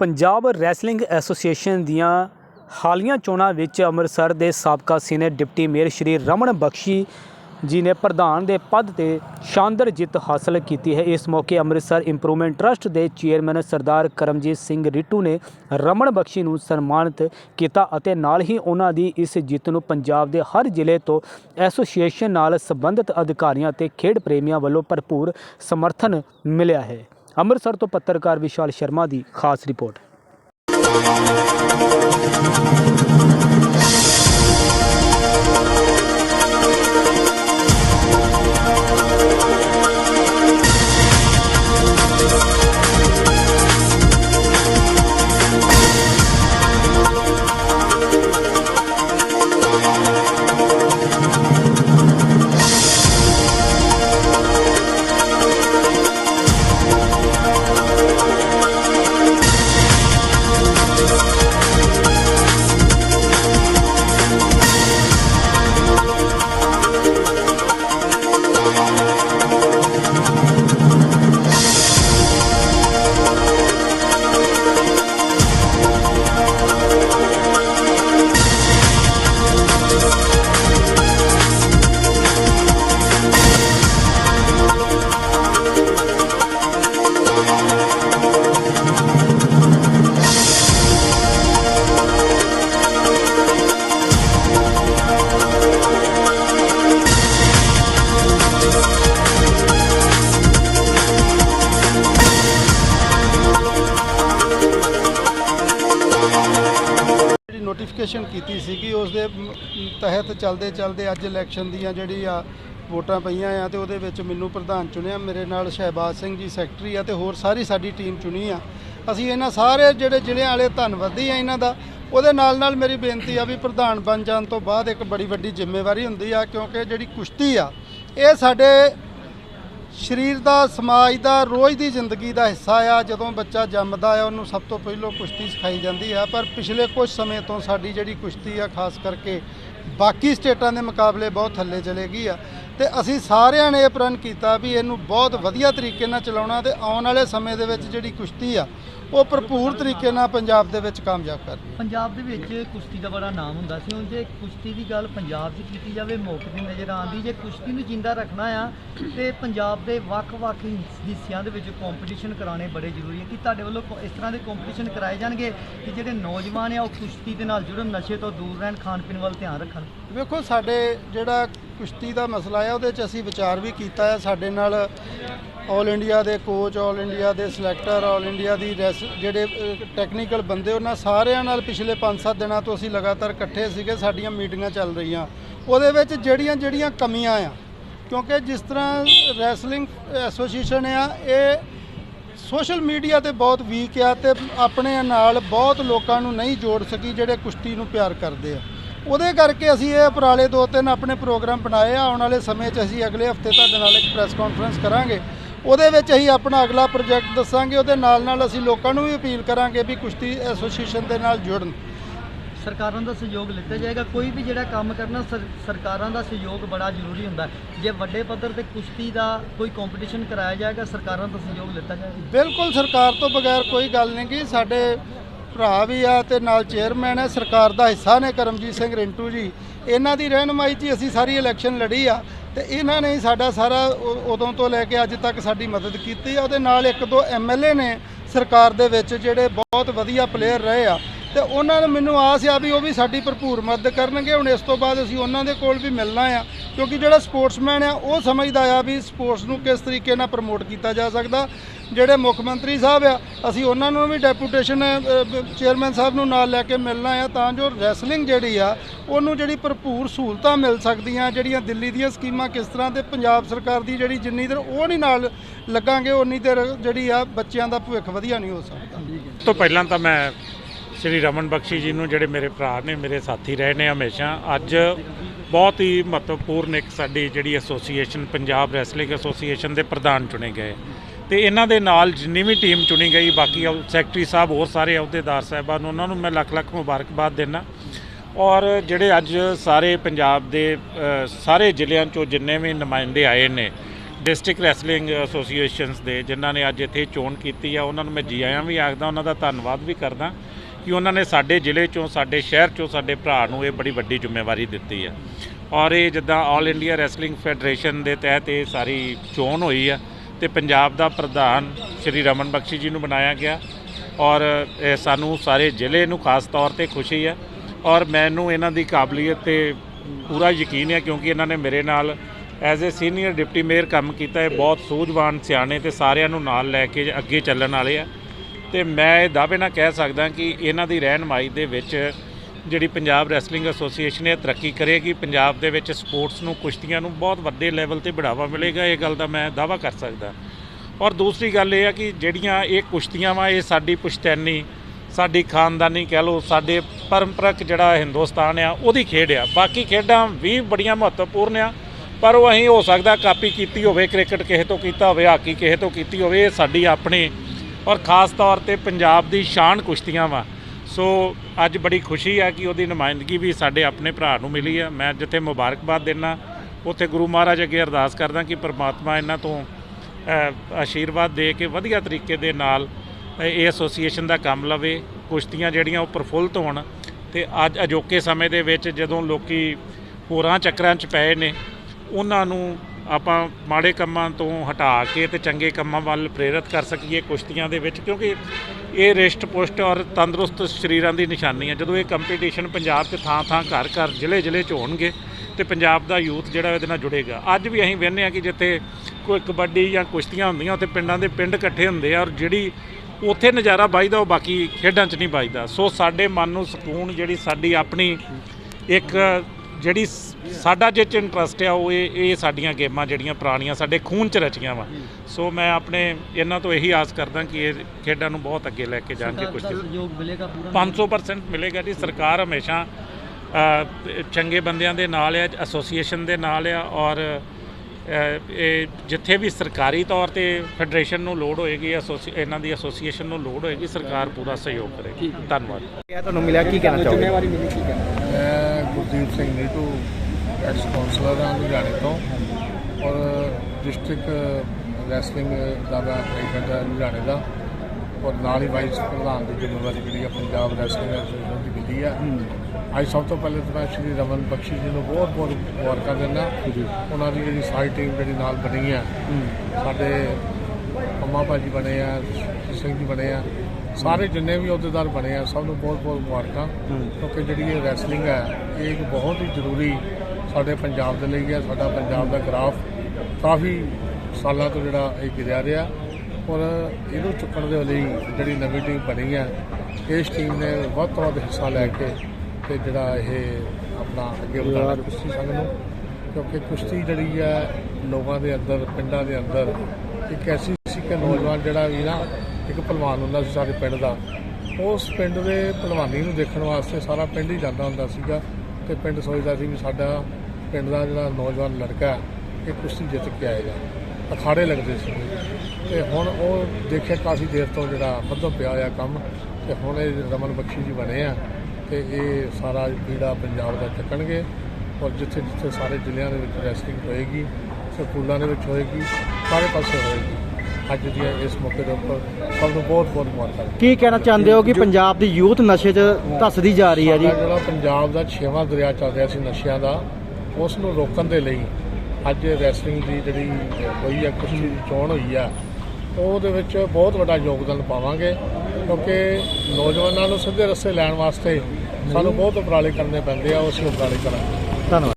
Punjab wrestling association ਦੀਆਂ ਹਾਲੀਆਂ ਚੋਣਾਂ ਵਿੱਚ ਅੰਮ੍ਰਿਤਸਰ ਦੇ ਸਾਬਕਾ senior deputy mayor Shri Raman Bakshi ji ਨੇ ਪ੍ਰਧਾਨ ਦੇ ਪਦ ਤੇ ਸ਼ਾਨਦਾਰ ਜਿੱਤ ਹਾਸਲ ਕੀਤੀ ਹੈ। ਇਸ ਮੌਕੇ ਅੰਮ੍ਰਿਤਸਰ ਇੰਪਰੂਵਮੈਂਟ ਟਰਸਟ ਦੇ ਚੇਅਰਮੈਨ ਸਰਦਾਰ ਕਰਮਜੀਤ ਸਿੰਘ ਰਿੱਟੂ ਨੇ ਰਮਣ ਬਖਸ਼ੀ ਨੂੰ ਸਨਮਾਨਿਤ ਕੀਤਾ ਅਤੇ ਨਾਲ ਹੀ ਉਹਨਾਂ ਦੀ ਇਸ ਜਿੱਤ ਨੂੰ ਪੰਜਾਬ ਦੇ ਹਰ ਜ਼ਿਲ੍ਹੇ ਤੋਂ ਐਸੋਸੀਏਸ਼ਨ ਨਾਲ ਸੰਬੰਧਿਤ ਅਧਿਕਾਰੀਆਂ ਅਤੇ ਖੇਡ ਪ੍ਰੇਮੀਆਂ ਵੱਲੋਂ ਭਰਪੂਰ ਸਮਰਥਨ ਮਿਲਿਆ ਹੈ। ਅੰਮ੍ਰਿਤਸਰ ਤੋਂ ਪੱਤਰਕਾਰ ਵਿਸ਼ਾਲ ਸ਼ਰਮਾ ਦੀ ਖਾਸ ਰਿਪੋਰਟ। ਤਹਿਤ ਚੱਲਦੇ ਚੱਲਦੇ ਅੱਜ ਇਲੈਕਸ਼ਨ ਦੀਆਂ ਜਿਹੜੀ ਆ ਵੋਟਾਂ ਪਈਆਂ ਆ ਤੇ ਉਹਦੇ ਵਿੱਚ ਮੈਨੂੰ ਪ੍ਰਧਾਨ ਚੁਣਿਆ, ਮੇਰੇ ਨਾਲ ਸ਼ਹਿਬਾਜ਼ ਸਿੰਘ ਜੀ ਸੈਕਟਰੀ ਆ ਤੇ ਹੋਰ ਸਾਰੀ ਸਾਡੀ ਟੀਮ ਚੁਣੀ ਆ। ਅਸੀਂ ਇਹਨਾਂ ਸਾਰੇ ਜਿਹੜੇ ਜ਼ਿਲ੍ਹਿਆਂ ਵਾਲੇ ਧੰਨਵਾਦੀ ਆ ਇਹਨਾਂ ਦਾ। ਉਹਦੇ ਨਾਲ ਨਾਲ ਮੇਰੀ ਬੇਨਤੀ ਆ ਵੀ ਪ੍ਰਧਾਨ ਬਣ ਜਾਣ ਤੋਂ ਬਾਅਦ ਇੱਕ ਬੜੀ ਵੱਡੀ ਜ਼ਿੰਮੇਵਾਰੀ ਹੁੰਦੀ ਆ, ਕਿਉਂਕਿ ਜਿਹੜੀ ਕੁਸ਼ਤੀ ਆ, ਇਹ ਸਾਡੇ ਸਰੀਰ ਦਾ, ਸਮਾਜ ਦਾ, ਰੋਜ਼ ਦੀ ਜ਼ਿੰਦਗੀ ਦਾ ਹਿੱਸਾ ਆ। ਜਦੋਂ ਬੱਚਾ ਜੰਮਦਾ ਆ, ਉਹਨੂੰ ਸਭ ਤੋਂ ਪਹਿਲਾਂ ਕੁਸ਼ਤੀ ਸਿਖਾਈ ਜਾਂਦੀ ਆ। ਪਰ ਪਿਛਲੇ ਕੁਝ ਸਮੇਂ ਤੋਂ ਸਾਡੀ ਜਿਹੜੀ ਕੁਸ਼ਤੀ ਆ, ਖਾਸ ਕਰਕੇ ਬਾਕੀ ਸਟੇਟਾਂ ਦੇ ਮੁਕਾਬਲੇ ਬਹੁਤ ਥੱਲੇ ਚਲੇ ਗਈ ਆ। ਤੇ ਅਸੀਂ ਸਾਰਿਆਂ ਨੇ ਇਹ ਪ੍ਰਣ ਕੀਤਾ ਵੀ ਇਹਨੂੰ ਬਹੁਤ ਵਧੀਆ ਤਰੀਕੇ ਨਾਲ ਚਲਾਉਣਾ ਤੇ ਆਉਣ ਵਾਲੇ ਸਮੇਂ ਦੇ ਵਿੱਚ ਜਿਹੜੀ ਕੁਸ਼ਤੀ ਆ ਉਹ ਭਰਪੂਰ ਤਰੀਕੇ ਨਾਲ ਪੰਜਾਬ ਦੇ ਵਿੱਚ ਕਾਮਯਾਬ ਕਰਨੀ ਪੰਜਾਬ ਦੇ ਵਿੱਚ ਕੁਸ਼ਤੀ ਦਾ ਬੜਾ ਨਾਮ ਹੁੰਦਾ ਸੀ। ਹੁਣ ਜੇ ਕੁਸ਼ਤੀ ਦੀ ਗੱਲ ਪੰਜਾਬ 'ਚ ਕੀਤੀ ਜਾਵੇ ਮੁੱਕਦੀ ਨਜ਼ਰ ਆਉਂਦੀ ਜੇ ਕੁਸ਼ਤੀ ਨੂੰ ਜਿੰਦਾ ਰੱਖਣਾ ਆ ਤੇ ਪੰਜਾਬ ਦੇ ਵੱਖ-ਵੱਖ ਹਿੱਸ- ਹਿੱਸਿਆਂ ਦੇ ਵਿੱਚ ਕੰਪੀਟੀਸ਼ਨ ਕਰਾਉਣੇ ਬੜੇ ਜ਼ਰੂਰੀ ਹੈ ਕਿ ਤੁਹਾਡੇ ਵੱਲੋਂ ਇਸ ਤਰ੍ਹਾਂ ਦੇ ਕੰਪੀਟੀਸ਼ਨ ਕਰਾਏ ਜਾਣਗੇ ਕਿ ਜਿਹੜੇ ਨੌਜਵਾਨ ਆ ਉਹ ਕੁਸ਼ਤੀ ਦੇ ਨਾਲ ਜੁੜਨ ਨਸ਼ੇ ਤੋਂ ਦੂਰ ਰਹਿਣ ਖਾਣ ਪੀਣ ਵੱਲ ਧਿਆਨ ਰੱਖਣ। ਵੇਖੋ ਸਾਡੇ ਜਿਹੜਾ ਕੁਸ਼ਤੀ ਦਾ ਮਸਲਾ ਆ, ਉਹਦੇ 'ਚ ਅਸੀਂ ਵਿਚਾਰ ਵੀ ਕੀਤਾ ਹੈ ਸਾਡੇ ਨਾਲ ਆਲ ਇੰਡੀਆ ਦੇ ਕੋਚ ਆਲ ਇੰਡੀਆ ਦੇ ਸਿਲੈਕਟਰ ਆਲ ਇੰਡੀਆ ਦੀ ਰੈਸ ਜਿਹੜੇ ਟੈਕਨੀਕਲ ਬੰਦੇ, ਉਹਨਾਂ ਸਾਰਿਆਂ ਨਾਲ ਪਿਛਲੇ 5-7 ਦਿਨਾਂ ਤੋਂ ਅਸੀਂ ਲਗਾਤਾਰ ਇਕੱਠੇ ਸੀਗੇ, ਸਾਡੀਆਂ ਮੀਟਿੰਗਾਂ ਚੱਲ ਰਹੀਆਂ। ਉਹਦੇ ਵਿੱਚ ਜਿਹੜੀਆਂ ਜਿਹੜੀਆਂ ਕਮੀਆਂ ਆ, ਕਿਉਂਕਿ ਜਿਸ ਤਰ੍ਹਾਂ ਰੈਸਲਿੰਗ ਐਸੋਸੀਏਸ਼ਨ ਆ, ਇਹ ਸੋਸ਼ਲ ਮੀਡੀਆ ਤੇ ਬਹੁਤ ਵੀਕ ਆ ਤੇ ਆਪਣੇ ਨਾਲ ਬਹੁਤ ਲੋਕਾਂ ਨੂੰ ਨਹੀਂ ਜੋੜ ਸਕੀ ਜਿਹੜੇ ਕੁਸ਼ਤੀ ਨੂੰ ਪਿਆਰ ਕਰਦੇ ਆ। ਉਹਦੇ ਕਰਕੇ ਅਸੀਂ ਇਹ ਉਪਰਾਲੇ ਦੋ ਤਿੰਨ ਆਪਣੇ ਪ੍ਰੋਗਰਾਮ ਬਣਾਏ ਆ। ਆਉਣ ਵਾਲੇ ਸਮੇਂ 'ਚ ਅਸੀਂ ਅਗਲੇ ਹਫ਼ਤੇ ਤੁਹਾਡੇ ਨਾਲ ਇੱਕ ਪ੍ਰੈਸ ਕਾਨਫਰੰਸ ਕਰਾਂਗੇ। ਉਹਦੇ ਵਿੱਚ ਅਸੀਂ ਆਪਣਾ ਅਗਲਾ ਪ੍ਰੋਜੈਕਟ ਦੱਸਾਂਗੇ। ਉਹਦੇ ਨਾਲ ਨਾਲ ਅਸੀਂ ਲੋਕਾਂ ਨੂੰ ਵੀ ਅਪੀਲ ਕਰਾਂਗੇ ਵੀ ਕੁਸ਼ਤੀ ਐਸੋਸੀਏਸ਼ਨ ਦੇ ਨਾਲ ਜੁੜਨ। ਸਰਕਾਰਾਂ ਦਾ ਸਹਿਯੋਗ ਲਿੱਤਾ ਜਾਏਗਾ। ਕੋਈ ਵੀ ਜਿਹੜਾ ਕੰਮ ਕਰਨਾ ਸਰ- ਸਰਕਾਰਾਂ ਦਾ ਸਹਿਯੋਗ ਬੜਾ ਜ਼ਰੂਰੀ ਹੁੰਦਾ। ਜੇ ਵੱਡੇ ਪੱਧਰ ਤੇ ਕੁਸ਼ਤੀ ਦਾ ਕੋਈ ਕੰਪੀਟੀਸ਼ਨ ਕਰਾਇਆ ਜਾਏਗਾ ਸਰਕਾਰਾਂ ਦਾ ਸਹਿਯੋਗ ਲਿੱਤਾ ਜਾਏਗਾ। ਬਿਲਕੁਲ ਸਰਕਾਰ ਤੋਂ ਬਗੈਰ ਕੋਈ ਗੱਲ ਨਹੀਂ ਗੀ। ਸਾਡੇ ਭਰਾ ਵੀ ਆ ਤੇ ਨਾਲ ਚੇਅਰਮੈਨ ਹੈ ਸਰਕਾਰ ਦਾ ਹਿੱਸਾ ਨੇ ਕਰਮਜੀਤ ਸਿੰਘ ਰਿੰਟੂ ਜੀ। ਇਹਨਾਂ ਦੀ ਰਹਿਨਮਾਈ 'ਚ ਹੀ ਅਸੀਂ ਸਾਰੀ ਇਲੈਕਸ਼ਨ ਲੜੀ ਆ ਤੇ ਇਹਨਾਂ ਨੇ ਹੀ ਸਾਡਾ ਸਾਰਾ ਉ- ਉਦੋਂ ਤੋਂ ਲੈ ਕੇ ਅੱਜ ਤੱਕ ਸਾਡੀ ਮਦਦ ਕੀਤੀ ਆ। ਉਹਦੇ ਨਾਲ ਇੱਕ ਦੋ ਐਮਐਲਏ ਨੇ ਸਰਕਾਰ ਦੇ ਵਿੱਚ ਜਿਹੜੇ ਬਹੁਤ ਵਧੀਆ ਪਲੇਅਰ ਰਹੇ ਆ। ਤੇ ਉਹਨਾਂ ਨੂੰ ਮੈਨੂੰ ਆਸ ਆ ਵੀ ਉਹ ਵੀ ਸਾਡੀ ਭਰਪੂਰ ਮਦਦ ਕਰਨਗੇ। ਹੁਣ ਇਸ ਤੋਂ ਬਾਅਦ ਅਸੀਂ ਉਹਨਾਂ ਦੇ ਕੋਲ ਵੀ ਮਿਲਣਾ ਆ, ਕਿਉਂਕਿ ਜਿਹੜਾ ਸਪੋਰਟਸਮੈਨ ਆ, ਉਹ ਸਮਝਦਾ ਆ ਵੀ ਸਪੋਰਟਸ ਨੂੰ ਕਿਸ ਤਰੀਕੇ ਨਾਲ ਪ੍ਰਮੋਟ ਕੀਤਾ ਜਾ ਸਕਦਾ। ਜਿਹੜੇ ਮੁੱਖ ਮੰਤਰੀ ਸਾਹਿਬ ਆ, ਅਸੀਂ ਉਹਨਾਂ ਨੂੰ ਵੀ ਡੈਪੂਟੇਸ਼ਨ ਚੇਅਰਮੈਨ ਸਾਹਿਬ ਨੂੰ ਨਾਲ ਲੈ ਕੇ ਮਿਲਣਾ ਆ, ਤਾਂ ਜੋ ਰੈਸਲਿੰਗ ਜਿਹੜੀ ਆ, ਉਹਨੂੰ ਜਿਹੜੀ ਭਰਪੂਰ ਸਹੂਲਤਾਂ ਮਿਲ ਸਕਦੀਆਂ, ਜਿਹੜੀਆਂ ਦਿੱਲੀ ਦੀਆਂ ਸਕੀਮਾਂ ਕਿਸ ਤਰ੍ਹਾਂ ਤੇ ਪੰਜਾਬ ਸਰਕਾਰ ਦੀ ਜਿਹੜੀ ਜਿੰਨੀ ਦੇਰ ਉਹ ਨਹੀਂ ਨਾਲ ਲੱਗਾਂਗੇ ਉਨੀ ਦੇਰ ਜਿਹੜੀ ਆ ਬੱਚਿਆਂ ਦਾ ਭਵਿੱਖ ਵਧੀਆ ਨਹੀਂ ਹੋ ਸਕਦਾ। ਤੋਂ ਪਹਿਲਾਂ ਤਾਂ ਮੈਂ ਸ਼੍ਰੀ ਰਮਨ ਬਖਸ਼ੀ ਜੀ ਨੂੰ ਜਿਹੜੇ ਮੇਰੇ ਭਰਾ ਨੇ, ਮੇਰੇ ਸਾਥੀ ਰਹੇ ਨੇ ਹਮੇਸ਼ਾ। ਅੱਜ ਬਹੁਤ ਹੀ ਮਹੱਤਵਪੂਰਨ ਇੱਕ ਸਾਡੀ ਜਿਹੜੀ ਐਸੋਸੀਏਸ਼ਨ, ਪੰਜਾਬ ਰੈਸਲਿੰਗ ਐਸੋਸੀਏਸ਼ਨ ਦੇ ਪ੍ਰਧਾਨ ਚੁਣੇ ਗਏ। ਤੇ ਇਹਨਾਂ ਦੇ ਨਾਲ ਜਿੰਨੀ ਵੀ ਟੀਮ ਚੁਣੀ ਗਈ, ਬਾਕੀ ਸੈਕਟਰੀ ਸਾਹਿਬ, ਹੋਰ ਸਾਰੇ ਅਹੁਦੇਦਾਰ ਸਾਹਿਬਾਨ ਉਹਨਾਂ ਨੂੰ ਮੈਂ ਲੱਖ ਲੱਖ ਮੁਬਾਰਕਬਾਦ ਦਿੰਦਾ। ਔਰ ਜਿਹੜੇ ਅੱਜ ਸਾਰੇ ਪੰਜਾਬ ਦੇ ਸਾਰੇ ਜ਼ਿਲ੍ਹਿਆਂ ਚੋਂ ਜਿੰਨੇ ਵੀ ਨੁਮਾਇੰਦੇ ਆਏ ਨੇ, ਡਿਸਟ੍ਰਿਕਟ ਰੈਸਲਿੰਗ ਐਸੋਸੀਏਸ਼ਨਸ ਦੇ, ਜਿਨ੍ਹਾਂ ਨੇ ਅੱਜ ਇੱਥੇ ਚੋਣ ਕੀਤੀ ਆ, ਉਹਨਾਂ ਨੂੰ ਮੈਂ ਜੀ ਆਇਆਂ ਵੀ ਆਖਦਾ, ਉਹਨਾਂ ਦਾ ਧੰਨਵਾਦ ਵੀ ਕਰਦਾ। ਕਿ ਉਹਨਾਂ ਨੇ ਸਾਡੇ ਜ਼ਿਲ੍ਹੇ ਚੋਂ, ਸਾਡੇ ਸ਼ਹਿਰ ਚੋਂ ਸਾਡੇ ਭਰਾ ਨੂੰ ਇਹ ਬੜੀ ਵੱਡੀ ਜ਼ਿੰਮੇਵਾਰੀ ਦਿੱਤੀ ਹੈ। ਔਰ ਇਹ ਜਿੱਦਾਂ ਆਲ ਇੰਡੀਆ ਰੈਸਲਿੰਗ ਫੈਡਰੇਸ਼ਨ ਦੇ ਤਹਿਤ ਇਹ ਸਾਰੀ ਚੋਣ ਹੋਈ ਆ ਤੇ ਪੰਜਾਬ ਦਾ ਪ੍ਰਧਾਨ ਸ਼੍ਰੀ ਰਮਨ ਬਖਸ਼ੀ ਜੀ ਨੂੰ ਬਣਾਇਆ ਗਿਆ। ਔਰ ਸਾਨੂੰ ਸਾਰੇ ਜ਼ਿਲ੍ਹੇ ਨੂੰ ਖਾਸ ਤੌਰ ਤੇ ਖੁਸ਼ੀ ਹੈ। ਔਰ ਮੈਨੂੰ ਇਹਨਾਂ ਦੀ ਕਾਬਲੀਅਤ ਤੇ ਪੂਰਾ ਯਕੀਨ ਹੈ ਕਿਉਂਕਿ ਇਹਨਾਂ ਨੇ ਮੇਰੇ ਨਾਲ as a senior deputy mayor ਕੰਮ ਕੀਤਾ ਹੈ। ਬਹੁਤ ਸੂਝਵਾਨ ਸਿਆਣੇ ਤੇ ਸਾਰਿਆਂ ਨੂੰ ਨਾਲ ਲੈ ਕੇ ਅੱਗੇ ਚੱਲਣ ਵਾਲੇ ਆ। ਤੇ ਮੈਂ ਇਹ ਦਾਅਵੇ ਨਾਲ ਕਹਿ ਸਕਦਾ ਕਿ ਇਹਨਾਂ ਦੀ ਰਹਿਨਮਾਈ ਦੇ ਵਿੱਚ ਜਿਹੜੀ ਪੰਜਾਬ ਰੈਸਲਿੰਗ ਐਸੋਸੀਏਸ਼ਨ ਇਹ ਤਰੱਕੀ ਕਰੇਗੀ। ਪੰਜਾਬ ਦੇ ਵਿੱਚ ਸਪੋਰਟਸ ਨੂੰ, ਕੁਸ਼ਤੀਆਂ ਨੂੰ ਬਹੁਤ ਵੱਡੇ ਲੈਵਲ ਤੇ ਬੜਾਵਾ ਮਿਲੇਗਾ, ਇਹ ਗੱਲ ਦਾ ਮੈਂ ਦਾਅਵਾ ਕਰ ਸਕਦਾ। ਔਰ ਦੂਸਰੀ ਗੱਲ ਇਹ ਆ ਕਿ ਜਿਹੜੀਆਂ ਇਹ ਕੁਸ਼ਤੀਆਂ ਵਾ, ਇਹ ਸਾਡੀ ਪੁਸ਼ਤੈਨੀ, ਸਾਡੀ ਖਾਨਦਾਨੀ ਕਹਿ ਲਓ, ਸਾਡੇ ਪਰੰਪਰਕ ਜਿਹੜਾ ਹਿੰਦੁਸਤਾਨ ਆ, ਉਹਦੀ ਖੇਡ ਆ। ਬਾਕੀ ਖੇਡਾਂ ਵੀ ਬੜੀਆਂ ਮਹੱਤਵਪੂਰਨ ਆ, ਪਰ ਉਹ ਅਸੀਂ ਹੋ ਸਕਦਾ ਕਾਪੀ ਕੀਤੀ ਹੋਵੇ, ਕ੍ਰਿਕਟ ਕਿਸੇ ਤੋਂ ਕੀਤਾ ਹੋਵੇ, ਹਾਕੀ ਕਿਸੇ ਤੋਂ ਕੀਤੀ ਹੋਵੇ, ਇਹ ਸਾਡੀ ਆਪਣੀ ਔਰ ਖਾਸ ਤੌਰ ਤੇ ਪੰਜਾਬ ਦੀ ਸ਼ਾਨ ਕੁਸ਼ਤੀਆਂ ਵਾ। ਸੋ ਅੱਜ ਬੜੀ ਖੁਸ਼ੀ ਆ ਕਿ ਉਹਦੀ ਨੁਮਾਇੰਦਗੀ ਵੀ ਸਾਡੇ ਆਪਣੇ ਭਰਾ ਨੂੰ ਮਿਲੀ ਆ ਮੈਂ ਜਿੱਥੇ ਮੁਬਾਰਕਬਾਦ ਦੇਣਾ ਉੱਥੇ ਗੁਰੂ ਮਹਾਰਾਜ ਅੱਗੇ ਅਰਦਾਸ ਕਰਦਾ ਕਿ ਪ੍ਰਮਾਤਮਾ ਇਹਨਾਂ ਤੋਂ ਆਸ਼ੀਰਵਾਦ ਦੇ ਕੇ ਵਧੀਆ ਤਰੀਕੇ ਦੇ ਨਾਲ ਇਹ ਐਸੋਸੀਏਸ਼ਨ ਦਾ ਕੰਮ ਲਵੇ। ਕੁਸ਼ਤੀਆਂ ਜਿਹੜੀਆਂ ਉਹ ਪ੍ਰਫੁੱਲਤ ਹੋਣ ਤੇ ਅੱਜ ਅਜੋਕੇ ਸਮੇਂ ਦੇ ਵਿੱਚ ਜਦੋਂ ਲੋਕੀ ਹੋਰਾਂ ਚੱਕਰਾਂ 'ਚ ਪਏ ਨੇ, ਉਹਨਾਂ ਨੂੰ ਆਪਾਂ ਮਾੜੇ ਕੰਮਾਂ ਤੋਂ ਹਟਾ ਕੇ ਤੇ ਚੰਗੇ ਕੰਮਾਂ ਵੱਲ ਪ੍ਰੇਰਿਤ ਕਰ ਸਕੀਏ ਕੁਸ਼ਤੀਆਂ ਦੇ ਵਿੱਚ, ਕਿਉਂਕਿ ਇਹ ਰਿਸ਼ਟ ਪੁਸ਼ਟ ਔਰ ਤੰਦਰੁਸਤ ਸਰੀਰਾਂ ਦੀ ਨਿਸ਼ਾਨੀ ਹੈ ਜਦੋਂ ਇਹ ਕੰਪੀਟੀਸ਼ਨ ਪੰਜਾਬ 'ਚ ਥਾਂ ਥਾਂ ਘਰ ਘਰ ਜ਼ਿਲ੍ਹੇ ਜ਼ਿਲ੍ਹੇ 'ਚ ਹੋਣਗੇ ਤੇ ਪੰਜਾਬ ਦਾ ਯੂਥ ਜਿਹੜਾ ਇਹਦੇ ਨਾਲ ਜੁੜੇਗਾ। ਅੱਜ ਵੀ ਅਸੀਂ ਵੇਖਦੇ ਹਾਂ ਕਿ ਜਿੱਥੇ ਕੋਈ ਕਬੱਡੀ ਜਾਂ ਕੁਸ਼ਤੀਆਂ ਹੁੰਦੀਆਂ, ਉੱਥੇ ਪਿੰਡਾਂ ਦੇ ਪਿੰਡ ਇਕੱਠੇ ਹੁੰਦੇ ਆ ਔਰ ਜਿਹੜੀ ਉੱਥੇ ਨਜ਼ਾਰਾ ਵੱਜਦਾ, ਉਹ ਬਾਕੀ ਖੇਡਾਂ 'ਚ ਨਹੀਂ ਵੱਜਦਾ। ਸੋ ਸਾਡੇ ਮਨ ਨੂੰ ਸਕੂਨ ਜਿਹੜੀ ਸਾਡੀ ਆਪਣੀ ਇੱਕ ਜਿਹੜੀ ਸਾਡਾ ਜਿਹ 'ਚ ਇੰਟਰਸਟ ਆ ਉਹ ਇਹ ਇਹ ਸਾਡੀਆਂ ਗੇਮਾਂ ਜਿਹੜੀਆਂ ਪੁਰਾਣੀਆਂ ਸਾਡੇ ਖੂਨ 'ਚ ਰਚੀਆਂ ਵਾ। ਸੋ ਮੈਂ ਆਪਣੇ ਇਹਨਾਂ ਤੋਂ ਇਹੀ ਆਸ ਕਰਦਾ ਕਿ ਇਹ ਖੇਡਾਂ ਨੂੰ ਬਹੁਤ ਅੱਗੇ ਲੈ ਕੇ ਜਾਣਗੇ ਸਹਿਯੋਗ ਮਿਲੇਗਾ ਪੂਰਾ? 500% ਮਿਲੇਗਾ ਜੀ। ਸਰਕਾਰ ਹਮੇਸ਼ਾ ਚੰਗੇ ਬੰਦਿਆਂ ਦੇ ਨਾਲ ਆ ਐਸੋਸੀਏਸ਼ਨ ਦੇ ਨਾਲ ਆ ਔਰ ਇਹ ਜਿੱਥੇ ਵੀ ਸਰਕਾਰੀ ਤੌਰ ਤੇ ਫੈਡਰੇਸ਼ਨ ਨੂੰ ਲੋੜ ਹੋਏਗੀ ਐਸੋਸੀ ਇਹਨਾਂ ਦੀ ਐਸੋਸੀਏਸ਼ਨ ਨੂੰ ਲੋੜ ਹੋਏਗੀ ਸਰਕਾਰ ਪੂਰਾ ਸਹਿਯੋਗ ਕਰੇਗੀ। ਧੰਨਵਾਦ। ਇਹ ਤੁਹਾਨੂੰ ਮਿਲਿਆ ਕੀ ਕਹਿਣਾ ਚਾਹੋਗੇ? ਗੁਰਦੀਪ ਸਿੰਘ ਨੀਟੂ ਐਕਸ ਕਾਉਂਸਲਰ ਹਾਂ ਲੁਧਿਆਣੇ ਤੋਂ ਔਰ ਡਿਸਟ੍ਰਿਕਟ ਰੈਸਲਿੰਗ ਦਾ ਮੈਂ ਪ੍ਰੈਜ਼ੀਡੈਂਟ ਹਾਂ ਲੁਧਿਆਣੇ ਦਾ ਔਰ ਨਾਲ ਹੀ ਵਾਈਸ ਪ੍ਰਧਾਨ ਦੀ ਜ਼ਿੰਮੇਵਾਰੀ ਜਿਹੜੀ ਹੈ ਪੰਜਾਬ ਰੈਸਲਿੰਗ ਐਸੋਸੀਏਸ਼ਨ ਦੀ ਮਿਲੀ ਹੈ। ਅੱਜ ਸਭ ਤੋਂ ਪਹਿਲੇ ਤਾਂ ਸ਼੍ਰੀ ਰਮਨ ਬਖਸ਼ੀ ਜੀ ਨੂੰ ਬਹੁਤ ਬਹੁਤ ਮੁਬਾਰਕਾਂ ਦਿੰਦਾ। ਉਹਨਾਂ ਦੀ ਜਿਹੜੀ ਸਾਰੀ ਟੀਮ ਜਿਹੜੀ ਨਾਲ ਬਣੀ ਹੈ। ਸਾਡੇ ਅੰਮਾ ਭਾਜੀ ਬਣੇ ਆ ਸਿੰਘ ਜੀ ਬਣੇ ਆ ਸਾਰੇ ਜਿੰਨੇ ਵੀ ਅਹੁਦੇਦਾਰ ਬਣੇ ਆ, ਸਭ ਨੂੰ ਬਹੁਤ ਬਹੁਤ ਮੁਬਾਰਕਾਂ, ਕਿਉਂਕਿ ਜਿਹੜੀ ਇਹ ਰੈਸਲਿੰਗ ਹੈ ਇਹ ਇੱਕ ਬਹੁਤ ਹੀ ਜ਼ਰੂਰੀ ਸਾਡੇ ਪੰਜਾਬ ਦੇ ਲਈ ਹੈ ਸਾਡਾ ਪੰਜਾਬ ਦਾ ਗ੍ਰਾਫ ਕਾਫੀ ਸਾਲਾਂ ਤੋਂ ਜਿਹੜਾ ਇਹ ਗਿਰਿਆ ਰਿਹਾ। ਔਰ ਇਹਨੂੰ ਚੁੱਕਣ ਦੇ ਲਈ ਜਿਹੜੀ ਨਵੀਂ ਟੀਮ ਬਣੀ ਹੈ ਇਸ ਟੀਮ ਨੇ ਵੱਧ ਤੋਂ ਵੱਧ ਹਿੱਸਾ ਲੈ ਕੇ ਤੇ ਜਿਹੜਾ ਇਹ ਆਪਣਾ ਅੱਗੇ ਵਧਾਉਣਾ ਕੁਸ਼ਤੀ ਸੰਘ ਨੂੰ, ਕਿਉਂਕਿ ਕੁਸ਼ਤੀ ਜਿਹੜੀ ਹੈ ਲੋਕਾਂ ਦੇ ਅੰਦਰ, ਪਿੰਡਾਂ ਦੇ ਅੰਦਰ ਇੱਕ ਐਸੀ ਸੀ ਕਿ ਨੌਜਵਾਨ ਜਿਹੜਾ ਵੀ ਨਾ ਇੱਕ ਪਹਿਲਵਾਨ ਹੁੰਦਾ ਸੀ ਸਾਡੇ ਪਿੰਡ ਦਾ। ਉਸ ਪਿੰਡ ਦੇ ਪਹਿਲਵਾਨੀ ਨੂੰ ਦੇਖਣ ਵਾਸਤੇ ਸਾਰਾ ਪਿੰਡ ਹੀ ਜਾਂਦਾ ਹੁੰਦਾ ਸੀਗਾ ਤੇ ਪਿੰਡ ਸੋਚਦਾ ਸੀ ਵੀ ਸਾਡਾ ਪਿੰਡ ਦਾ ਜਿਹੜਾ ਨੌਜਵਾਨ ਲੜਕਾ ਹੈ, ਇਹ ਕੁਸ਼ਤੀ ਜਿੱਤ ਕੇ ਆਏਗਾ ਅਖਾੜੇ ਲੱਗਦੇ ਸੀ। ਤੇ ਹੁਣ ਉਹ ਦੇਖਿਆ ਕਾਫੀ ਦੇਰ ਤੋਂ ਜਿਹੜਾ ਮੱਧਮ ਪਿਆ ਹੋਇਆ ਕੰਮ ਤੇ ਹੁਣ ਇਹ ਰਮਨ ਬਖਸ਼ੀ ਜੀ ਬਣੇ ਆ ਤੇ ਇਹ ਸਾਰਾ ਪੀੜਾ ਪੰਜਾਬ ਦਾ ਚੱਕਣਗੇ ਔਰ ਜਿੱਥੇ ਜਿੱਥੇ ਸਾਰੇ ਜ਼ਿਲ੍ਹਿਆਂ ਦੇ ਵਿੱਚ ਰੈਸਲਿੰਗ ਹੋਏਗੀ ਸਕੂਲਾਂ ਦੇ ਵਿੱਚ ਹੋਏਗੀ ਸਾਰੇ ਪਾਸੇ ਹੋਏਗੀ। ਅੱਜ ਦੀ ਇਸ ਮੌਕੇ ਦੇ ਉੱਪਰ ਸਭ ਨੂੰ ਬਹੁਤ ਬਹੁਤ ਮੁਬਾਰਕਾਂ। ਕੀ ਕਹਿਣਾ ਚਾਹੁੰਦੇ ਹੋ ਕਿ ਪੰਜਾਬ ਦੀ ਯੂਥ ਨਸ਼ੇ 'ਚ ਧੱਸਦੀ ਜਾ ਰਹੀ ਹੈ ਜੀ? ਜਿਹੜਾ ਪੰਜਾਬ ਦਾ ਛੇਵਾਂ ਦਰਿਆ ਚੱਲ ਰਿਹਾ ਸੀ ਨਸ਼ਿਆਂ ਦਾ ਉਸ ਨੂੰ ਰੋਕਣ ਦੇ ਲਈ ਅੱਜ ਰੈਸਲਿੰਗ ਦੀ ਜਿਹੜੀ ਹੋਈ ਹੈ ਕੁਸ਼ਤੀ ਦੀ ਚੋਣ ਹੋਈ ਆ ਉਹਦੇ ਵਿੱਚ ਬਹੁਤ ਵੱਡਾ ਯੋਗਦਾਨ ਪਾਵਾਂਗੇ ਕਿਉਂਕਿ ਨੌਜਵਾਨਾਂ ਨੂੰ ਸਿੱਧੇ ਰਸਤੇ ਲੈਣ ਵਾਸਤੇ ਸਾਨੂੰ ਬਹੁਤ ਉਪਰਾਲੇ ਕਰਨੇ ਪੈਂਦੇ ਆ ਉਸ ਨੂੰ ਉਪਰਾਲੇ ਕਰਾਂਗੇ। ਧੰਨਵਾਦ।